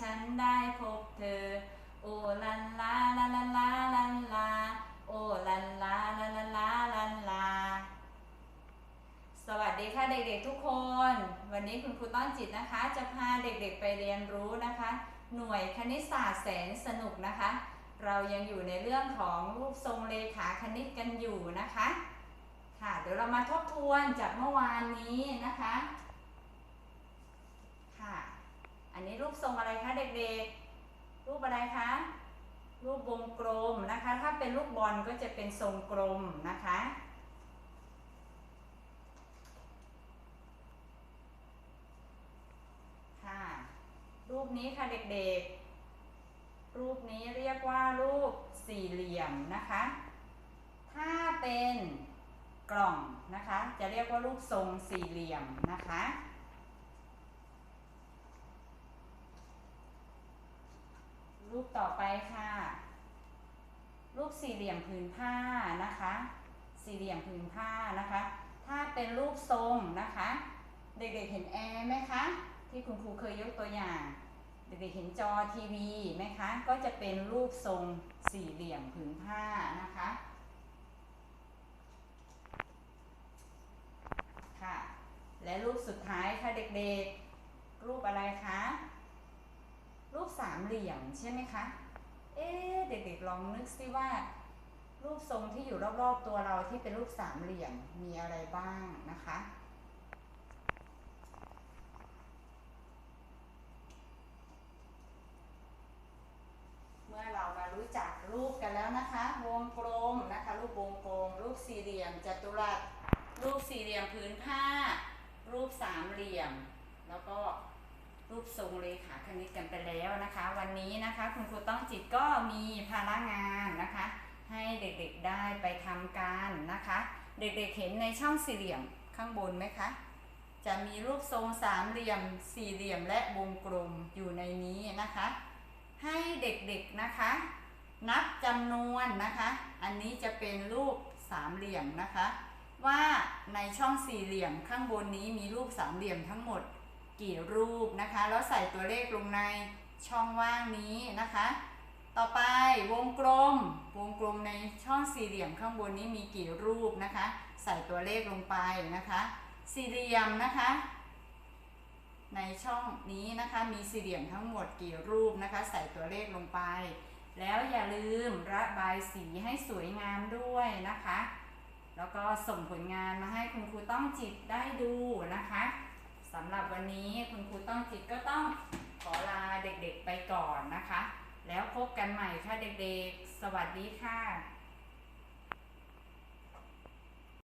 ฉันได้พบเธอ โอลันลาลาลาลาลันลา โอลันลาลาลาลาลันลา สวัสดีค่ะเด็กๆทุกคน วันนี้คุณครูต้อนจิตนะคะ จะพาเด็กๆไปเรียนรู้นะคะ หน่วยคณิตศาสตร์แสนสนุกนะคะ เรายังอยู่ในเรื่องของรูปทรงเลขาคณิตกันอยู่นะคะ ค่ะ เดี๋ยวเรามาทบทวนจากเมื่อวานนี้นะคะ นนี้รูปทรงอะไรคะเด็กๆ รูปอะไรคะ รูปวงกลมนะคะ ถ้าเป็นลูกบอลก็จะเป็นทรงกลมนะคะ ค่ะ รูปนี้ค่ะเด็กๆ รูปนี้เรียกว่ารูปสี่เหลี่ยมนะคะ ถ้าเป็นกล่องนะคะ จะเรียกว่ารูปทรงสี่เหลี่ยมนะคะ รูปต่อไปค่ะ รูปสี่เหลี่ยมผืนผ้านะคะ สี่เหลี่ยมผืนผ้านะคะ ถ้าเป็นรูปทรงนะคะ เด็กๆเห็นแอร์ไหมคะ ที่คุณครูเคยยกตัวอย่าง เด็กๆเห็นจอทีวีไหมคะ ก็จะเป็นรูปทรงสี่เหลี่ยมผืนผ้านะคะค่ะ และรูปสุดท้ายค่ะเด็กๆ รูปอะไรคะ รูปสามเหลี่ยมใช่ไหมคะ เอ๊ะเด็กๆลองนึกซิว่า รูปทรงที่อยู่รอบๆตัวเราที่เป็นรูปสามเหลี่ยมมีอะไรบ้างนะคะ เมื่อเรามารู้จักรูปกันแล้วนะคะ วงกลมนะคะ รูปวงกลม รูปสี่เหลี่ยมจัตุรัสรูปสี่เหลี่ยมผืนผ้า รูปสามเหลี่ยม แล้วก็ รูปทรงเลขาคณิตกันไปแล้วนะคะ วันนี้นะคะคุณครูต้องจิตก็มีภาระงานนะคะ ให้เด็กๆได้ไปทำการนะคะ เด็กๆเห็นในช่องสี่เหลี่ยมข้างบนไหมคะ จะมีรูปทรงสามเหลี่ยม สี่เหลี่ยมและวงกลมอยู่ในนี้นะคะ ให้เด็กๆนะคะ นับจำนวนนะคะ อันนี้จะเป็นรูปสามเหลี่ยมนะคะ ว่าในช่องสี่เหลี่ยมข้างบนนี้มีรูปสามเหลี่ยมทั้งหมด กี่รูปนะคะ แล้วใส่ตัวเลขลงในช่องว่างนี้นะคะ ต่อไปวงกลม วงกลมในช่องสี่เหลี่ยมข้างบนนี้มีกี่รูปนะคะ ใส่ตัวเลขลงไปนะคะ สี่เหลี่ยมนะคะ ในช่องนี้นะคะมีสี่เหลี่ยมทั้งหมดกี่รูปนะคะ ใส่ตัวเลขลงไป แล้วอย่าลืมระบายสีให้สวยงามด้วยนะคะ แล้วก็ส่งผลงานมาให้คุณครูต้องจิตได้ดูนะคะ รับวันนี้คุณครูต้องจิตก็ต้องขอลาเด็กๆไปก่อนนะคะ แล้วพบกันใหม่ค่ะเด็กๆ สวัสดีค่ะ